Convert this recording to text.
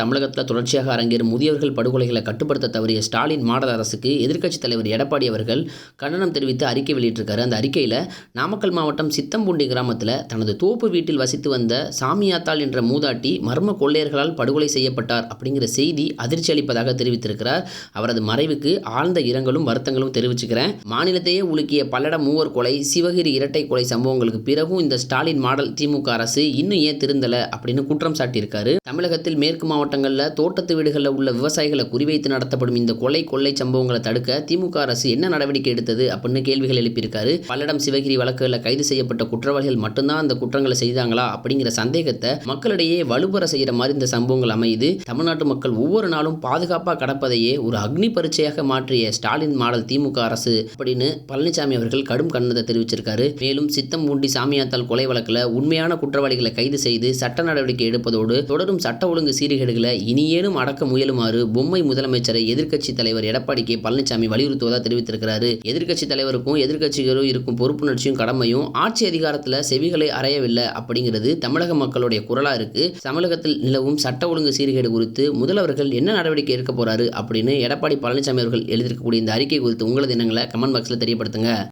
தமிழகத்தில் தொடர்ச்சியாக அரங்கேறும் முதியவர்கள் படுகொலைகளை கட்டுப்படுத்த தவறிய ஸ்டாலின் மாடல் அரசுக்கு எதிர்க்கட்சித் தலைவர் எடப்பாடி அவர்கள் கண்டனம் தெரிவித்து அறிக்கை வெளியிட்டிருக்காரு. அந்த அறிக்கையில் நாமக்கல் மாவட்டம் சித்தம்பூண்டி கிராமத்தில் தனது தோப்பு வீட்டில் வசித்து வந்த சாமியாத்தாள் என்ற மூதாட்டி மர்ம கொள்ளையர்களால் படுகொலை செய்யப்பட்டார் அப்படிங்கிற செய்தி அதிர்ச்சி அளிப்பதாக தெரிவித்திருக்கிறார். அவரது மறைவுக்கு ஆழ்ந்த இரங்கலும் வருத்தங்களும் தெரிவிச்சுக்கிறேன். மாநிலத்தையே உலுக்கிய பல்லடம் மூவர் கொலை சிவகிரி இரட்டை கொலை சம்பவங்களுக்கு பிறகும் இந்த ஸ்டாலின் மாடல் திமுக அரசு இன்னும் ஏன் திருந்தலை அப்படின்னு குற்றம் சாட்டியிருக்காரு. தமிழகத்தில் மேற்கு மாவட்டங்களில் தோட்டத்து வீடுகளில் உள்ள விவசாயிகளை குறிவைத்து நடத்தப்படும் இந்த கொலை கொள்ளை சம்பவங்களை தடுக்க திமுக அரசு என்ன நடவடிக்கை எடுத்தது அப்படின்னு கேள்விகள் எழுப்பியிருக்காரு. பல்லடம் சிவகிரி வழக்குகளில் கைது செய்யப்பட்ட குற்றவாளிகள் மட்டும்தான் அந்த குற்றங்களை செய்தாங்களா அப்படிங்கிற சந்தேகத்தை மக்களிடையே வலுப்பெற செய்கிற மாதிரி இந்த சம்பவங்கள் அமையுது. தமிழ்நாட்டு மக்கள் ஒவ்வொரு நாளும் பாதுகாப்பாக கடப்பதையே ஒரு அக்னி பரீட்சையாக மாற்றிய ஸ்டாலின் மாடல் திமுக அரசு அப்படின்னு பழனிசாமி அவர்கள் கடும் கண்டனத்தை தெரிவிச்சிருக்காரு. மேலும் சித்தம் ஊண்டி சாமியாத்தால் கொலை வழக்கில் உண்மையான குற்றவாளிகளை கைது செய்து சட்ட நடவடிக்கை எடுப்பதோடு தொடரும் சட்ட ஒழுங்கு சீர்கேடுகளை இனியேனும் அடக்க முயலுமாறு பொம்மை முதலமைச்சரை எதிர்க்கட்சி தலைவர் எடப்பாடி கே. பழனிசாமி வலியுறுத்துவதாக தெரிவித்திருக்கிறாரு. எதிர்க்கட்சி தலைவருக்கும் எதிர்க்கட்சிகளும் இருக்கும் பொறுப்புணர்ச்சியும் கடமையும் ஆட்சி அதிகாரத்தில் செவிகளை அறையவில்லை அப்படிங்கிறது தமிழக மக்களுடைய குரலாக இருக்கு. தமிழகத்தில் நிலவும் சட்ட ஒழுங்கு சீர்கேடு குறித்து முதல்வர்கள் என்ன நடவடிக்கை எடுக்க போறாரு அப்படின்னு எடப்பாடி பழனிசாமி அவர்கள் எழுதியிருக்கக்கூடிய இந்த அறிக்கை குறித்து உங்களது எண்ணங்களை கமெண்ட் பாக்ஸில் தெரியப்படுத்துங்க.